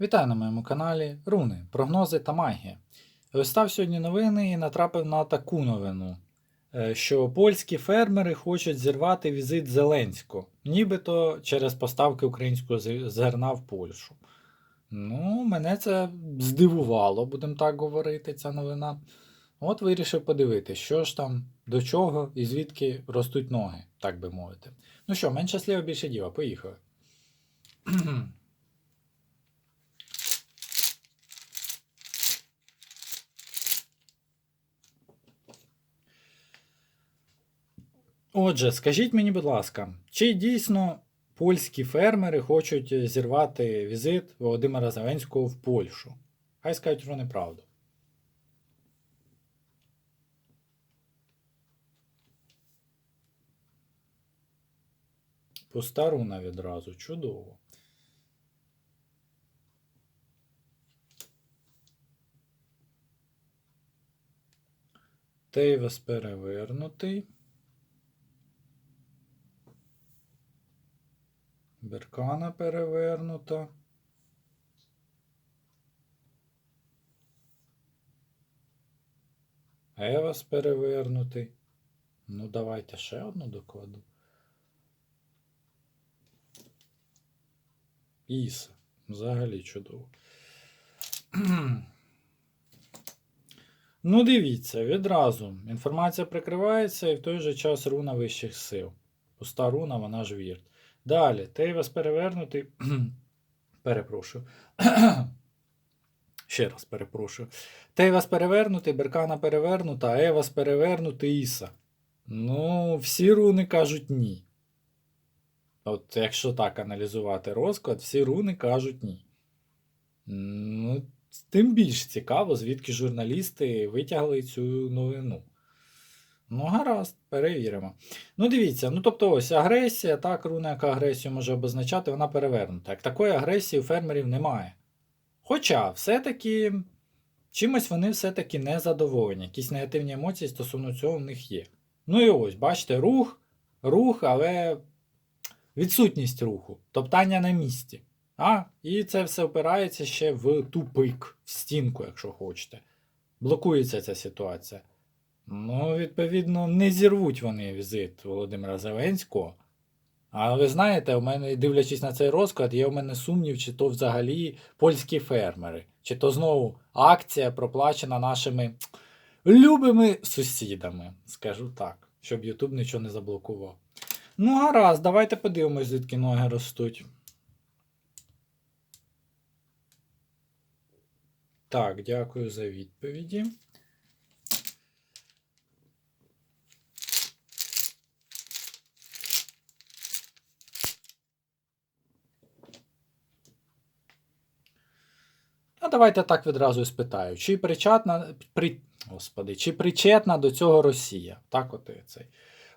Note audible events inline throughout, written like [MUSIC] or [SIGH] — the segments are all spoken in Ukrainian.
Вітаю на моєму каналі Руни, прогнози та магія. Листав сьогодні новини і натрапив на таку новину, е, що польські фермери хочуть зірвати візит Зеленського, нібито через поставки українського зерна в Польщу. Ну, мене це здивувало, будемо так говорити, ця новина. От вирішив подивитися, що ж там, до чого і звідки ростуть ноги, так би мовити. Ну що, менше слів, більше діла, поїхали. [CLEARS THROAT] Отже, скажіть мені, будь ласка, чи дійсно польські фермери хочуть зірвати візит Володимира Зеленського в Польщу? Хай скажуть про неправду. Пуста руна відразу, чудово. Тейвес перевернутий. Беркана перевернута. Евас перевернутий. Ну, давайте ще одну докладу. Іса. Взагалі чудово. Ну, дивіться, відразу. Інформація прикривається і в той же час руна вищих сил. Пуста руна, вона ж вірт. Далі, Тейвас перевернутий. [CLEARS THROAT] Перепрошую. [CLEARS THROAT] Ще раз перепрошую. Тейвас перевернутий, Беркана перевернута, Евас перевернутий, Іса. Ну, всі руни кажуть ні. От якщо так аналізувати розклад, всі руни кажуть ні. Ну, тим більш цікаво, звідки журналісти витягли цю новину. Ну, гаразд, перевіримо. Ну, дивіться, ну тобто ось агресія, так, руна, яка агресію може обозначати, вона перевернута. Як такої агресії у фермерів немає. Хоча, все-таки чимось вони все-таки не задоволені. Якісь негативні емоції стосовно цього в них є. Ну і ось, бачите, рух, рух, але відсутність руху, топтання на місці. А, і це все опирається ще в тупик, в стінку, якщо хочете. Блокується ця ситуація. Ну, відповідно, не зірвуть вони візит Володимира Зеленського. А ви знаєте, у мене, дивлячись на цей розклад, є у мене сумнів, чи то взагалі польські фермери, чи то знову акція проплачена нашими любими сусідами, скажу так, щоб Ютуб нічого не заблокував. Ну, гаразд, давайте подивимось, звідки ноги ростуть. Так, дякую за відповіді. Давайте так відразу і спитаю, чи причетна, при, господи, чи причетна до цього Росія? Так от і цей.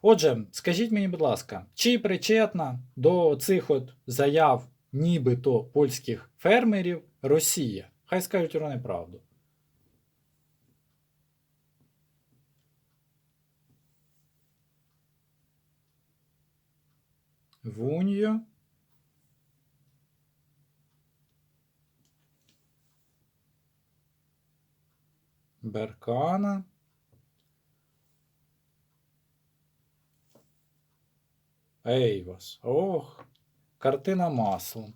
Отже, скажіть мені, будь ласка, чи причетна до цих от заяв нібито польських фермерів Росія? Хай скажуть вони правду. Вуньо. Беркана. Ейвас. Ох, картина маслом.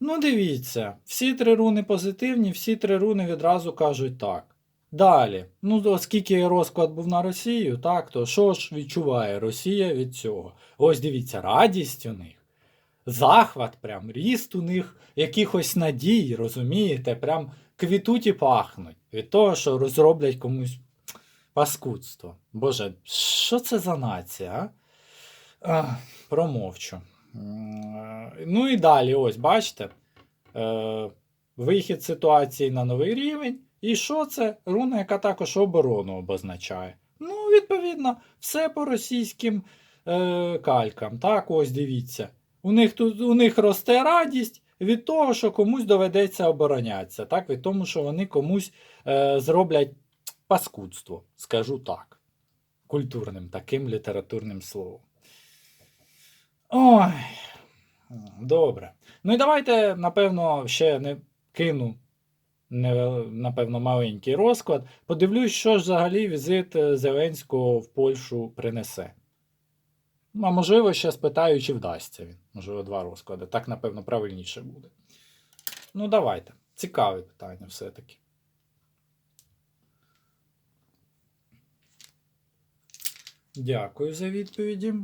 Ну, дивіться, всі три руни позитивні, всі три руни відразу кажуть так. Далі, ну оскільки розклад був на Росію, так, то що ж відчуває Росія від цього? Ось дивіться, радість у них, захват, прям, ріст у них якихось надій, розумієте, прям квітуть і пахнуть від того, що розроблять комусь паскудство. Боже, що це за нація? а? Ах, промовчу. Ну і далі, ось, бачите, е, вихід ситуації на новий рівень. І що це? Руна, яка також оборону обозначає. Ну, відповідно, все по російським е, калькам. Так, ось дивіться. У них тут у них росте радість від того, що комусь доведеться оборонятися. Так, від того, що вони комусь е, зроблять паскудство, скажу так. Культурним таким літературним словом. Ой. Добре. Ну і давайте, напевно, ще не кину, напевно, маленький розклад. Подивлюсь, що ж взагалі візит е, Зеленського в Польщу принесе. Ну, а можливо, ще спитаю, чи вдасться він. Можливо, два розклади. Так, напевно, правильніше буде. Ну, давайте. Цікаве питання все-таки. Дякую за відповіді.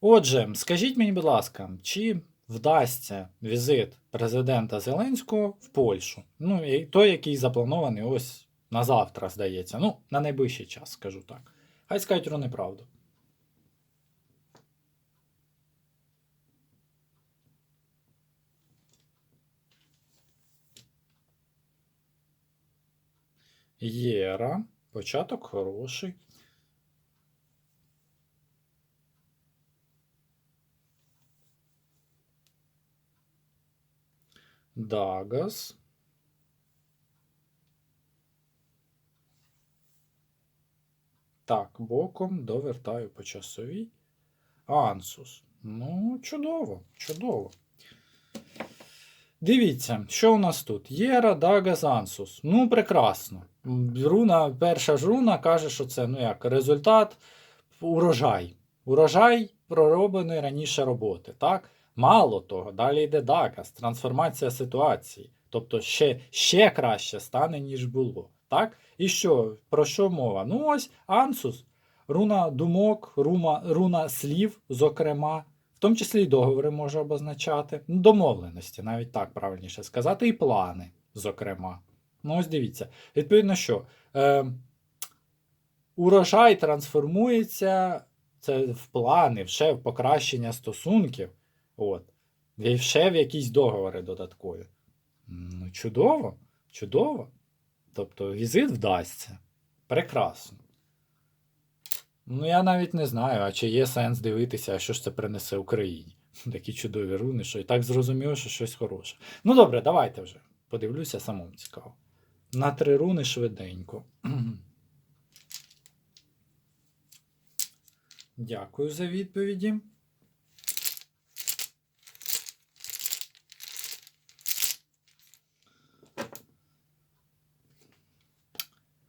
Отже, скажіть мені, будь ласка, чи вдасться візит президента Зеленського в Польщу? Ну, і той, який запланований ось на завтра, здається. Ну, на найближчий час, скажу так. Хай скажуть про неправду. Єра. Початок хороший. Дагас. Так, боком довертаю по часовій. Ансус. Ну, чудово, чудово. Дивіться, що у нас тут? Єра, Дагас, Ансус. Ну, прекрасно. Руна, перша ж руна каже, що це ну як, результат урожай. Урожай проробленої раніше роботи. так? Мало того, далі йде Дагас, трансформація ситуації. Тобто ще ще краще стане, ніж було. Так? І що? Про що мова? Ну ось Ансус, руна думок, руна, руна слів, зокрема, в тому числі і договори може обозначати, ну, домовленості, навіть так правильніше сказати, і плани, зокрема. Ну, ось дивіться. Відповідно, що е, урожай трансформується це в плани, ще в покращення стосунків. От. І ще в якісь договори додаткові. Ну, чудово, чудово. Тобто візит вдасться. Прекрасно. Ну, я навіть не знаю, а чи є сенс дивитися, що ж це принесе Україні. [LAUGHS] Такі чудові руни, що і так зрозуміло, що щось хороше. Ну добре, давайте вже. Подивлюся, самому цікаво. На три руни швиденько. [CLEARS THROAT] Дякую за відповіді.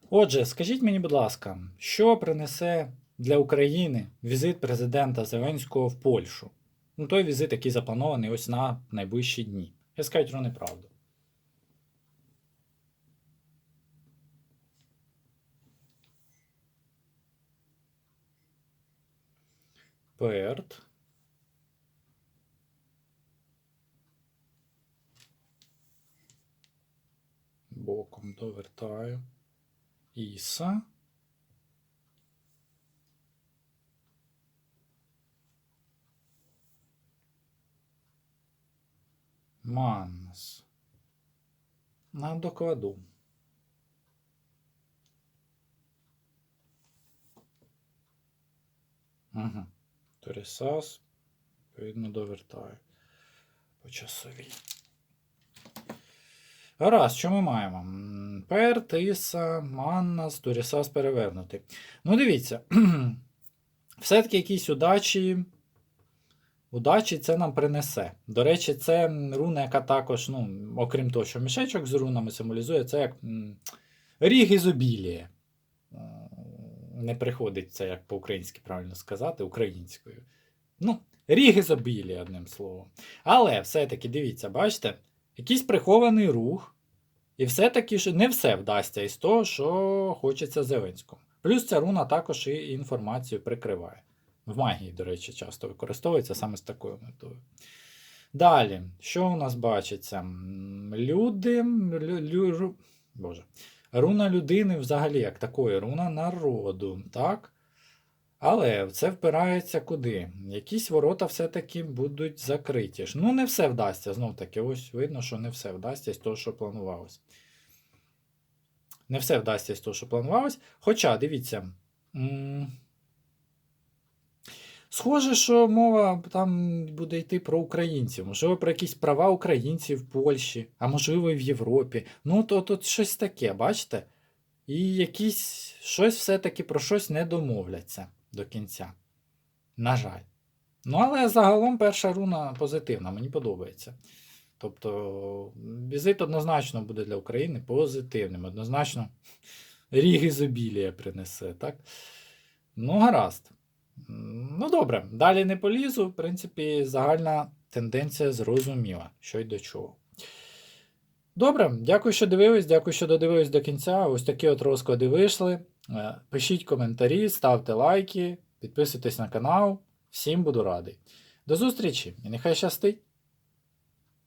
Отже, скажіть мені, будь ласка, що принесе для України візит президента Зеленського в Польщу? Ну, той візит, який запланований ось на найближчі дні. Я скажу неправду. Перт. Боком довертаю. Іса. Маннес. На докладу. Угу. Торісас, відповідно, довертаю по часовій. Гаразд, що ми маємо? М, Тиса, Маннас, Торісас перевернутий. Ну, дивіться. [CLEARS THROAT] Все-таки якісь удачі. Удачі це нам принесе. До речі, це руна, яка також, ну, окрім того, що мішечок з рунами символізує, це як ріг ізобілія. Не приходить це, як по-українськи правильно сказати, українською. Ну, ріг ізобілія, одним словом. Але все-таки дивіться, бачите, якийсь прихований рух, і все-таки ж не все вдасться із того, що хочеться Зеленському. Плюс ця руна також і інформацію прикриває. В магії, до речі, часто використовується саме з такою метою. Далі, що у нас бачиться? Люди. Лю, лю, Боже. Руна людини взагалі, як такої, руна народу, так? Але це впирається куди? Якісь ворота все-таки будуть закриті. Ну, не все вдасться. Знов таки, ось видно, що не все вдасться з того, що планувалось. Не все вдасться з того, що планувалось. Хоча, дивіться. Схоже, що мова там буде йти про українців, можливо, про якісь права українців в Польщі, а можливо, і в Європі. Ну, то тут щось таке, бачите? І якісь щось все-таки про щось не домовляться до кінця. На жаль. Ну, але загалом перша руна позитивна, мені подобається. Тобто, візит однозначно буде для України позитивним. Однозначно, ріг ізобілія принесе, так? Ну, гаразд. Ну, добре, далі не полізу. В принципі, загальна тенденція зрозуміла, що й до чого. Добре, дякую, що дивились, дякую, що додивились до кінця. Ось такі от розклади вийшли. Е, Пишіть коментарі, ставте лайки, підписуйтесь на канал. Всім буду радий. До зустрічі і нехай щастить!